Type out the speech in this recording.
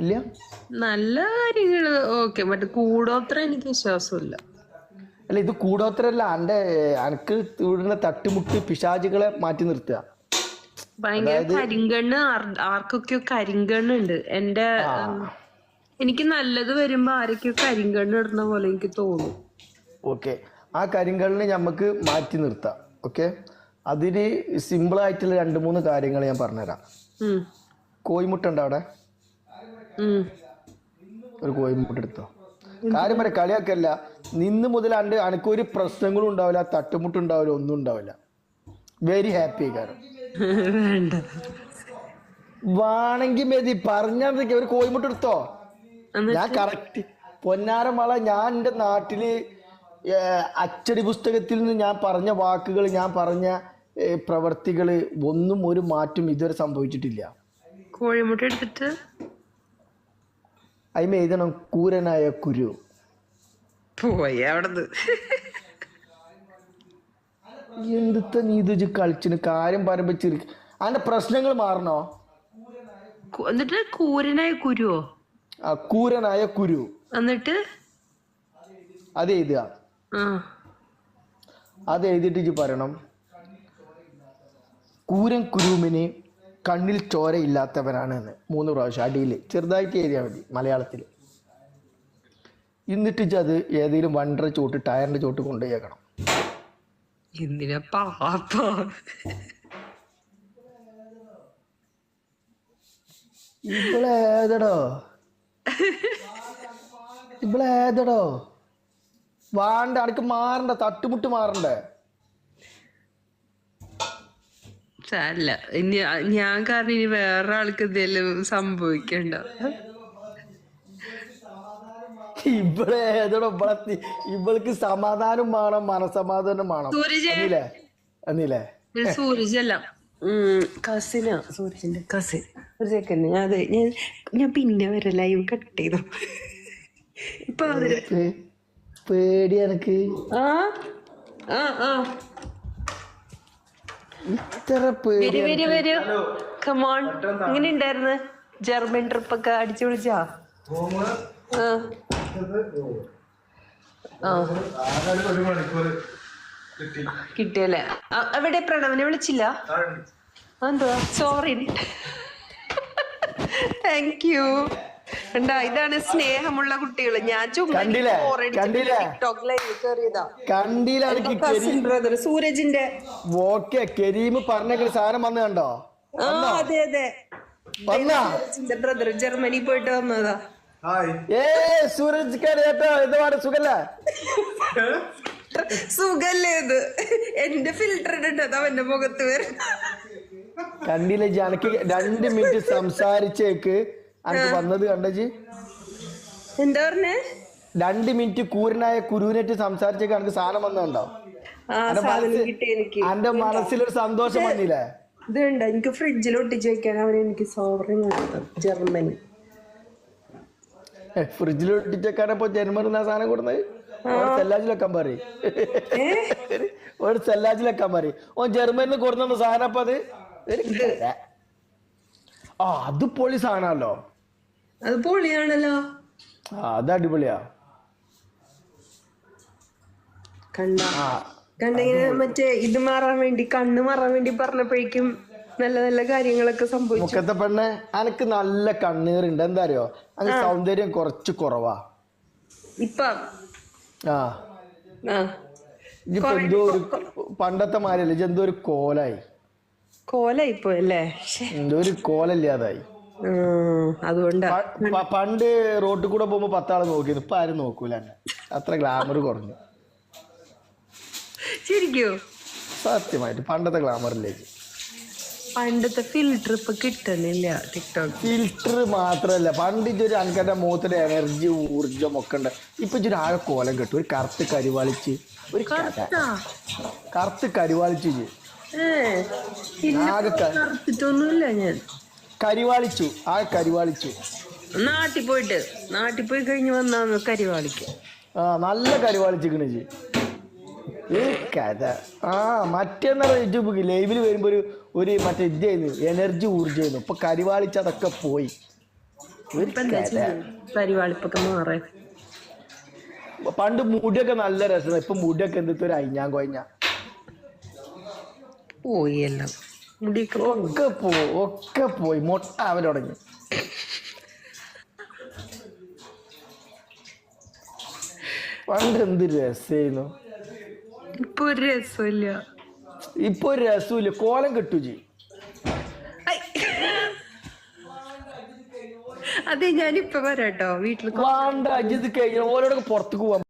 ഇല്ല? നല്ല കാര്യങ്ങൾ ഓക്കെ. മറ്റേ കൂടോത്ര എനിക്ക് വിശ്വാസമില്ല. അല്ല ഇത് കൂടോത്രല്ല എന്റെ അനക്ക് ഇവിടുന്ന് തട്ടുമുട്ട് പിശാചുകളെ മാറ്റി നിർത്തുക. ഭയങ്കര കരിങ്കണ്ണ് ആർക്കൊക്കെ ആർക്കൊക്കെയോ കരിങ്കണ്ണ് ഉണ്ട്. എന്റെ എനിക്ക് നല്ലത് വരുമ്പോ ആരൊക്കെയോ കരിങ്കണ്ണ് ഇടുന്ന പോലെ എനിക്ക് തോന്നും. ഓക്കെ. ആ കരിങ്കണ്ണ് നമുക്ക് മാറ്റി നിർത്താം. ഓക്കെ? അതിന് സിമ്പിൾ ആയിട്ടുള്ള രണ്ട് മൂന്ന് കാര്യങ്ങൾ ഞാൻ പറഞ്ഞുതരാം. കോയിമുട്ടുണ്ടോ ഉണ്ടോ അവിടെ. ഒരു കോയിമുട്ട എടുത്തോ? കാര്യം പറയാം കളിയാക്കല്ല. നിന്ന് മുതലാണ്ട് ഒരു പ്രശ്നങ്ങളും ഉണ്ടാവില്ല തട്ടുമുട്ടും ഉണ്ടാവില്ല ഒന്നും ഉണ്ടാവില്ല. വെരി ഹാപ്പി കാരണം വേണമെങ്കിൽ മതി പറഞ്ഞാൽ ഒരു കോയിമുട്ട എടുത്തോ? ഞാൻ കറക്റ്റ് പൊന്നാരമള ഞാൻ എന്റെ നാട്ടിൽ അച്ചടി പുസ്തകത്തിൽ നിന്ന് ഞാൻ പറഞ്ഞ വാക്കുകൾ ഞാൻ പറഞ്ഞ പ്രവർത്തികൾ ഒന്നും ഒരു മാറ്റം ഇതുവരെ സംഭവിച്ചിട്ടില്ല. കോഴിമുട്ട എടുത്തിട്ട്? അതിന് എഴുതണം കൂരനായ കുരു. പോയി അവിടുന്ന്. എന്തുത്ത നീ ഇത് കളിച്ചിന്? കാര്യം പറയുമ്പോ ചിരി. അതിന്റെ പ്രശ്നങ്ങൾ മാറണോ? എന്നിട്ട് കൂരനായ കുരുവോ? ആ കൂരനായ കുരു. എന്നിട്ട്? അത് എഴുതുക. അത് എഴുതിട്ട് ഇജ്ജ് പറയണം. കൂരൻ കുരുമിന് കണ്ണിൽ ചോര ഇല്ലാത്തവനാണ് എന്ന് മൂന്ന് പ്രാവശ്യം അടിയിൽ ചെറുതായിട്ട് എഴുതിയാൽ മതി മലയാളത്തിൽ. എന്നിട്ട് അത് ഏതെങ്കിലും വണ്ടറ ചോട്ട് ടയറിന്റെ ചോട്ട് കൊണ്ടുപോയേക്കണം. എന്തിനാ പാപ്പ ഇവളേതടോ ഇവളേതടോ വാണ്ട അനക്ക് മാറണ്ട തട്ടുമുട്ട് മാറണ്ടേ? സാരല്ല ഇനി ഞാൻ കാരണം ഇനി വേറെ ആൾക്ക് എന്തെങ്കിലും സംഭവിക്കണ്ട ഇവളേതടോ ഇവളെ ഇവൾക്ക് സമാധാനം വേണം മനസമാധാനം വേണം. അന്നില്ലേ? അന്നില്ലേ? സൂരജല്ല. കസിനാ. സൂരജിന്റെ കസിൻ. ഒരു സെക്കൻഡ് ഞാൻ അതെ ഞാൻ ഞാൻ പിന്നെ വരെ ലൈവ് കട്ട് ചെയ്തു. ഇപ്പൊ പേടി എനക്ക്. ആ ആ ആ. ഇത്ര വരൂ വരൂ വരൂ. കമോൺ എങ്ങനെ ഉണ്ടായിരുന്നു? ജർമ്മൻ ട്രിപ്പ് ഒക്കെ അടിച്ചു വിളിച്ചാ കിട്ടിയല്ലേ? അവിടെ എവിടെ പ്രണവനെ വിളിച്ചില്ല? എന്തുവാ? സോറി താങ്ക് യു ഉണ്ടാ ഇതാണ് സ്നേഹമുള്ള കുട്ടികൾ ഞാൻ കണ്ടില്ലേ? കണ്ടില്ലേ? കസിൻ ബ്രദർ സൂരജിന്റെ ഓക്കെ കരീം പറഞ്ഞ സാധനം വന്നു കണ്ടോ? ആ അതെ അതെ. വന്നാ? സൂരജിന്റെ ബ്രദർ ജർമ്മനി പോയിട്ട് വന്നതാ. ഹായ് ഏ സൂരജ് കേട്ടോ സുഖല്ലേ? സുഖല്ലേ ഇത്. എന്റെ ഫിൽറ്റർ ഇട്ടത് അവന്റെ മുഖത്ത് വരും. കണ്ടില്ല ജനക്ക് രണ്ട് മിനിറ്റ് സംസാരിച്ചേക്ക്. അനക്ക് വന്നത് കണ്ടേച്ചി? എന്താ പറഞ്ഞേ? രണ്ട് മിനിറ്റ് കൂരനായ കുരുവിനെറ്റ് സംസാരിച്ചൊക്കെ അനക്ക് സാധനം വന്നുണ്ടോ ആ അന്റെ മനസ്സിലൊരു സന്തോഷം വന്നില്ലേ? ഇതുണ്ട്? എനിക്ക് ഫ്രിഡ്ജിൽ ഒട്ടിച്ച് വെക്കാൻ. അവൻ എനിക്ക് സോവറിൻ കൊടുത്തു ജർമ്മനി ഫ്രിഡ്ജിൽ ഇട്ടിച്ചേക്കാണ് ഇപ്പൊ ജന്മറുന്ന സാധനം കൊടുന്നത്? ഒരു സെല്ലാജിലൊക്കെ പറയും. ഒരു സെല്ലാജിലൊക്കെ പറയും. ഓൻ ജർമ്മനിന്ന് കൊടുക്കുന്ന സാധനം അപ്പൊ അത്. ആ അത് പൊളി സാധനമല്ലോ അത് പൊളിയാണല്ലോ. അത് അടിപൊളിയാ. കണ്ട. കണ്ടിങ്ങനെ മറ്റേ ഇത് മാറാൻ വേണ്ടി കണ്ണ് മാറാൻ വേണ്ടി പറഞ്ഞപ്പോഴേക്കും നല്ല നല്ല കാര്യങ്ങളൊക്കെ സംഭവിച്ചു. മുക്കത്തെ പെണ്ണ് അനക്ക് നല്ല കണ്ണീറുണ്ട്. എന്താ അറിയോ അങ്ങനെ സൗന്ദര്യം കുറച്ച് കുറവാ. ഇപ്പൊ? ആ. ആ. ഇപ്പൊ എന്തോ ഒരു പണ്ടത്തെ മാതിരിയല്ല ഇജ്ജ് എന്തോ ഒരു കോലായി. കോലായിപ്പോ അല്ലേ. എന്തോ ഒരു കോലല്ലാതായി. അതുകൊണ്ടാ. പണ്ട് റോട്ടിൽ കൂടെ പോകുമ്പോ പത്താൾ നോക്കിയിരുന്നു. ഇപ്പൊ ആരും നോക്കൂല അത്ര ഗ്ലാമർ കുറഞ്ഞു. ശരിക്കോ? സത്യമായിട്ട് പണ്ടത്തെ ഗ്ലാമറിലേക്ക് പണ്ടത്തെ ഫിൽറ്റർ ഇപ്പൊ കിട്ടുന്നില്ല ടിക്ടോക്ക് ഫിൽറ്റർ മാത്രല്ല. പണ്ട് ഇതൊരു അനക്കന്റെ മുഖത്തിന്റെ എനർജി ഊർജം ഒക്കെ ഉണ്ട്. ഇപ്പൊ ഇതൊരു ആകെ കോലം കിട്ടും. ഒരു കറുത്ത് കരിവാളിച്ച്. ഒരു കറുത്ത്? കരിവാളിച്ച് ആകെ കറുത്തിട്ടൊന്നുമില്ല ഞാൻ. കരിവാളിച്ചു. ആ കരിവാളിച്ചു. നാട്ടിൽ പോയിട്ട് നാട്ടിൽ പോയി കഴിഞ്ഞ് വന്നാന്ന് കരിവാളിക്ക്. ആ നല്ല കരിവാളിച്ചിക്കണ് ജി ഈ കഥ. ആ മറ്റേന്നാ യൂട്യൂബ് ലൈവിൽ വരുമ്പോൾ ഒരു ഒരു മറ്റേ ഇതായിരുന്നു എനർജി ഊർജമായിരുന്നു ഇപ്പൊ കരിവാളിച്ച് അതൊക്കെ പോയി മാറേ. പണ്ട് മുടിയൊക്കെ നല്ല രസമാണ് ഇപ്പൊ മുടിയൊക്കെ എന്തൊരു ഒരു അയിഞ്ഞാൻ കൊഞ്ഞ പോയി എല്ലാം. മുടിയൊക്കെ ഒക്കെ പോ ഒക്കെ പോയി. മൊട്ട അവൻ തുടങ്ങി. പണ്ട് എന്ത് രസായിരുന്നു ഇപ്പൊ ഒരു രസമില്ല ഇപ്പൊ ഒരു രസമില്ല കോലം കിട്ടു ജി. അതെ ഞാനിപ്പോ വരാട്ടോ. വീട്ടിൽ വേണ്ട അജിത് കഴിഞ്ഞ ഓരോടൊക്കെ പുറത്തേക്ക് പോവാൻ